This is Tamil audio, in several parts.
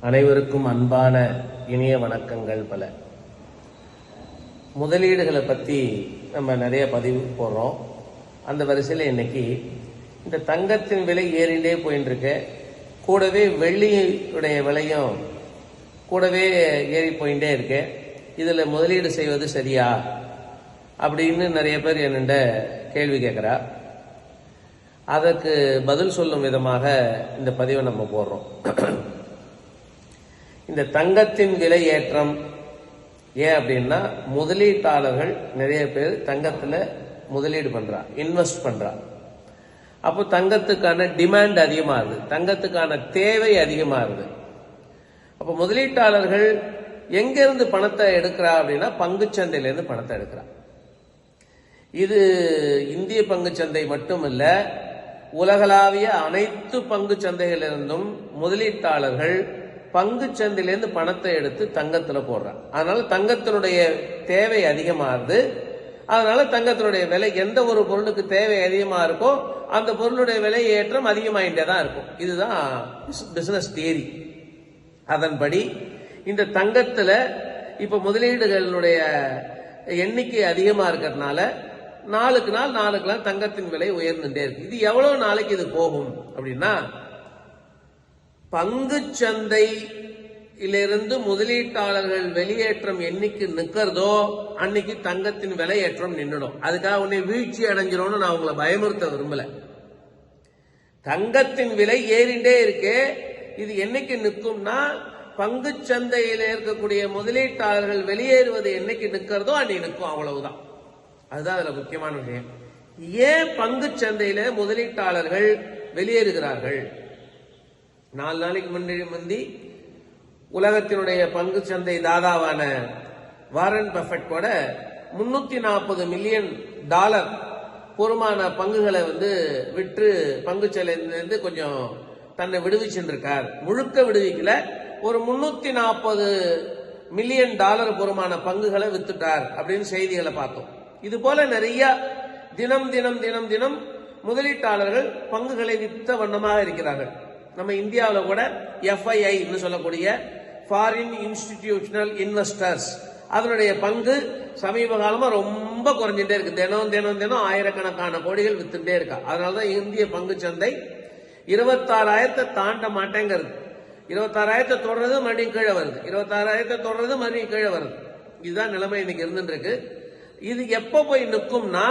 அனைவருக்கும் அன்பான இனிய வணக்கங்கள் பல. முதலீடுகளை பற்றி நம்ம நிறைய பதிவு போடுறோம். அந்த வரிசையில் இன்னைக்கு இந்த தங்கத்தின் விலை ஏறிண்டே போயின்னு இருக்கு கூடவே வெள்ளியுடைய விலையும் கூடவே ஏறி போயிட்டே இருக்கு. இதில் முதலீடு செய்வது சரியா? அப்படின்னு நிறைய பேர் என்னென்ன கேள்வி கேட்குறா. அதற்கு பதில் சொல்லும் விதமாக இந்த பதிவை நம்ம போடுறோம். இந்த தங்கத்தின் விலை ஏற்றம். ஏன் அப்படின்னா முதலீட்டாளர்கள் நிறைய பேர் தங்கத்தில் முதலீடு பண்றா இன்வெஸ்ட் பண்றா. அப்போ தங்கத்துக்கான டிமாண்ட் அதிகமாகுது தங்கத்துக்கான தேவை அதிகமாகுது. அப்போ முதலீட்டாளர்கள் எங்கிருந்து பணத்தை எடுக்கிறா அப்படின்னா பங்குச்சந்தையிலேருந்து பணத்தை எடுக்கிறா. இது இந்திய பங்குச்சந்தை மட்டுமல்ல உலகளாவிய அனைத்து பங்கு சந்தைகளிலிருந்தும் முதலீட்டாளர்கள் பங்கு சந்தையிலேருந்து பணத்தை எடுத்து தங்கத்தில் போடுறான் அதனால தங்கத்தினுடைய தேவை அதிகமாகுது. அதனால தங்கத்தினுடைய விலை எந்த ஒரு பொருளுக்கு தேவை அதிகமாக இருக்கோ அந்த பொருளுடைய விலை ஏற்றம் அதிகமாகிட்டே தான் இருக்கும். இதுதான் பிசினஸ் தியரி அதன்படி இந்த தங்கத்தில் இப்போ முதலீடுகளுடைய எண்ணிக்கை அதிகமாக இருக்கிறதுனால நாளுக்கு நாள் நாளுக்கு நாள் தங்கத்தின் விலை உயர்ந்துட்டே இருக்கு. இது எவ்வளோ நாளைக்கு இது போகும் அப்படின்னா பங்கு சந்தையிலிருந்து முதலீட்டாளர்கள் வெளியேற்றம் என்னைக்கு நிக்கிறதோ அன்னைக்கு தங்கத்தின் விலையேற்றம் நின்றுடும் அதுக்காக உன்னை வீழ்ச்சி அடைஞ்சிரும்னு நான் உங்களை பயமுறுத்த விரும்பல. தங்கத்தின் விலை ஏறிண்டே இருக்கு இது என்னைக்கு நிற்கும்னா பங்கு சந்தையில் இருக்கக்கூடிய முதலீட்டாளர்கள் வெளியேறுவது என்னைக்கு நிற்கிறதோ அன்னைக்கு நிற்கும் அவ்வளவுதான். அதுதான் அதுல முக்கியமான விஷயம். ஏன் பங்கு சந்தையில முதலீட்டாளர்கள் வெளியேறுகிறார்கள்? நாலு நாளைக்கு முன்னாடி முந்தி உலகத்தினுடைய பங்கு சந்தை தாதாவான வாரன் பஃபட் கூட முன்னூத்தி நாற்பது மில்லியன் டாலர் பொறுமான பங்குகளை வந்து விற்று பங்கு சந்தையிலிருந்து கொஞ்சம் தன்னை விடுவிச்சிருக்கார் முழுக்க விடுவிக்கல. ஒரு முன்னூத்தி நாற்பது மில்லியன் டாலர் பொறுமான பங்குகளை வித்துட்டார் அப்படின்னு செய்திகளை பார்த்தோம். இது போல நிறைய தினம் தினம் தினம் தினம் முதலீட்டாளர்கள் பங்குகளை வித்த வண்ணமாக இருக்கிறார்கள். நம்ம இந்தியாவில் கூட எஃப்ஐஐன்னு சொல்லக்கூடிய ஃபாரின் இன்ஸ்டிடியூஷனல் இன்வெஸ்டர்ஸ் அதனுடைய பங்கு சமீப காலமாக ரொம்ப குறைஞ்சிட்டே இருக்கு. தினம் தினம் தினம் ஆயிரக்கணக்கான கோடிகள் வித்துட்டே இருக்கா. அதனாலதான் இந்திய பங்கு சந்தை இருபத்தாறாயிரத்தை தாண்ட மாட்டேங்கிறது. இருபத்தாறாயிரத்தை தொடர்றது மறுபடியும் கீழே வருது. இருபத்தாறாயிரத்தை தொடர்றது மறுபடியும் கீழே வருது. இதுதான் நிலைமை இன்னைக்கு இருந்துருக்கு இது எப்போ போய் நிற்கும்னா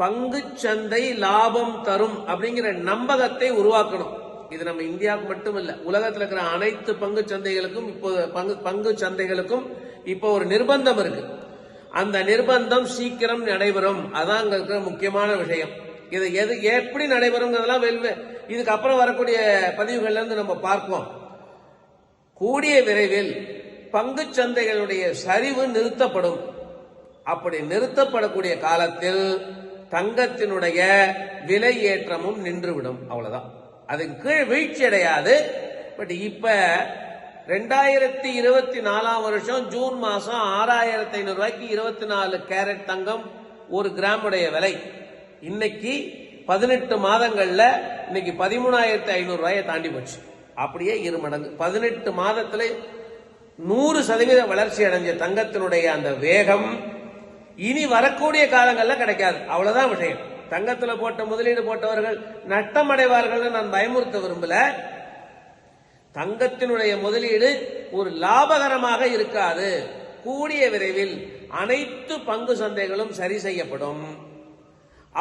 பங்கு சந்தை லாபம் தரும் அப்படிங்கிற நம்பகத்தை உருவாக்கணும். இது நம்ம இந்தியாவுக்கு மட்டும் உலகத்தில் இருக்கிற அனைத்து பங்கு சந்தைகளுக்கும் இப்போ பங்கு பங்கு சந்தைகளுக்கும் இப்போ ஒரு நிர்பந்தம் இருக்கு. அந்த நிர்பந்தம் சீக்கிரம் நடைபெறும். அதான் அங்க இருக்கிற முக்கியமான விஷயம். இது எது எப்படி நடைபெறுங்கிறதெல்லாம் வெல்வே இதுக்கு அப்புறம் வரக்கூடிய பதிவுகள்ல இருந்து நம்ம பார்ப்போம். கூடிய விரைவில் பங்கு சந்தைகளுடைய சரிவு நிறுத்தப்படும். அப்படி நிறுத்தப்படக்கூடிய காலத்தில் தங்கத்தினுடைய விலை ஏற்றமும் நின்றுவிடும். அவ்வளவுதான். அதுக்கு கீழ் வீழ்ச்சி அடையாது. பட் இப்ப ரெண்டாயிரத்தி இருபத்தி நாலாம் வருஷம் ஜூன் மாசம் ஆறாயிரத்தி ஐநூறு ரூபாய்க்கு இருபத்தி நாலு கேரட் தங்கம் ஒரு கிராம் உடைய விலை. இன்னைக்கு பதினெட்டு மாதங்கள்ல இன்னைக்கு பதிமூணாயிரத்தி ஐநூறு ரூபாயை தாண்டி போச்சு. அப்படியே இரு மடங்கு. பதினெட்டு மாதத்துல நூறு சதவீத வளர்ச்சி அடைஞ்ச தங்கத்தினுடைய அந்த வேகம் இனி வரக்கூடிய காலங்கள்ல கிடைக்காது. அவ்வளவுதான் விஷயம். தங்கத்துல போட்ட முதலீடு போட்டவர்கள் நட்டம் அடைவார்கள் நான் பயமுறுத்த விரும்பல. தங்கத்தினுடைய முதலீடு ஒரு லாபகரமாக இருக்காது. கூடிய விரைவில் அனைத்து பங்கு சந்தைகளும் சரி செய்யப்படும்.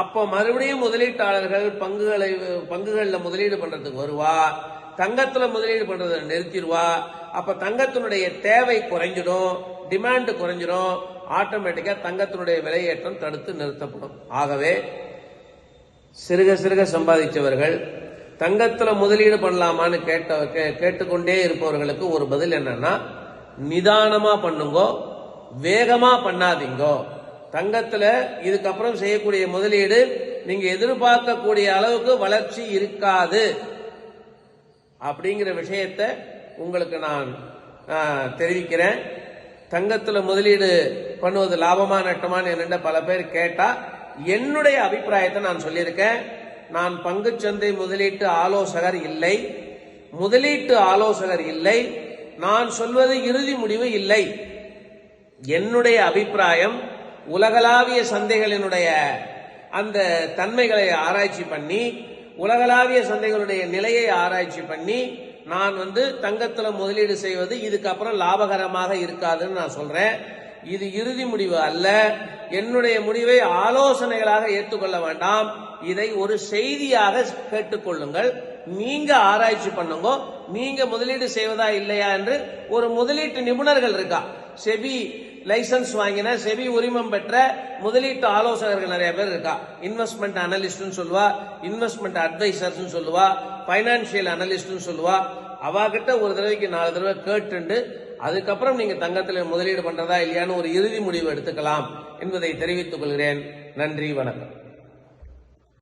அப்போ மறுபடியும் முதலீட்டாளர்கள் பங்குகளை பங்குகளில் முதலீடு பண்றதுக்கு வருவா தங்கத்துல முதலீடு பண்றதை நிறுத்திடுவா அப்ப தங்கத்தினுடைய தேவை குறைஞ்சிடும் டிமாண்ட் குறைஞ்சிடும் ஆட்டோமேட்டிக்கா தங்கத்தினுடைய விலையேற்றம் தடுத்து நிறுத்தப்படும். ஆகவே சிறுக சிறுக சம்பாதிச்சவர்கள் தங்கத்தில் முதலீடு பண்ணலாமான்னு கேட்ட கேட்டுக்கொண்டே இருப்பவர்களுக்கு ஒரு பதில் என்னன்னா நிதானமா பண்ணுங்கோ வேகமா பண்ணாதீங்கோ. தங்கத்தில் இதுக்கப்புறம் செய்யக்கூடிய முதலீடு நீங்க எதிர்பார்க்கக்கூடிய அளவுக்கு வளர்ச்சி இருக்காது. அப்படிங்கிற விஷயத்தை உங்களுக்கு நான் தெரிவிக்கிறேன். தங்கத்தில் முதலீடு பண்ணுவது லாபமா நட்டமான்னு என்னென்ன பல பேர் கேட்டால் என்னுடைய அபிப்பிராயத்தை நான் சொல்லியிருக்கேன். நான் பங்குச்சந்தை முதலீட்டு ஆலோசகர் இல்லை. முதலீட்டு ஆலோசகர் இல்லை. நான் சொல்வது இறுதி முடிவு இல்லை. என்னுடைய அபிப்பிராயம் உலகளாவிய சந்தைகளினுடைய அந்த தன்மைகளை ஆராய்ச்சி பண்ணி உலகளாவிய சந்தைகளுடைய நிலையை ஆராய்ச்சி பண்ணி நான் வந்து தங்கத்தில் முதலீடு செய்வது இதுக்கப்புறம் லாபகரமாக இருக்காதுன்னு நான் சொல்றேன். இது இறுதி முடிவு அல்ல. என்னுடைய முடிவை ஆலோசனைகளாக ஏற்றுக்கொள்ள வேண்டாம். இதை ஒரு செய்தியாக கேட்டுக்கொள்ளுங்கள் நீங்க ஆராய்ச்சி பண்ணுங்க. நீங்க முதலீடு செய்வதா இல்லையா என்று ஒரு முதலீட்டு நிபுணர்கள் இருக்கா? செபி லைசன்ஸ் வாங்கின செபி உரிமம் பெற்ற முதலீட்டு ஆலோசகர்கள் நிறைய பேர் இருக்கா? இன்வெஸ்ட்மெண்ட் அனலிஸ்ட்னு சொல்லுவா இன்வெஸ்ட்மெண்ட் அட்வைசர்ஸ் சொல்லுவா பைனான்சியல் அனலிஸ்ட்னு சொல்லுவா. அவாகிட்ட ஒரு தடவைக்கு நாலு தடவை கேட்டுண்டு அதுக்கப்புறம் நீங்க தங்கத்தில் முதலீடு பண்றதா இல்லையான்னு ஒரு இறுதி முடிவு எடுத்துக்கலாம் என்பதை தெரிவித்துக் கொள்கிறேன். நன்றி வணக்கம்.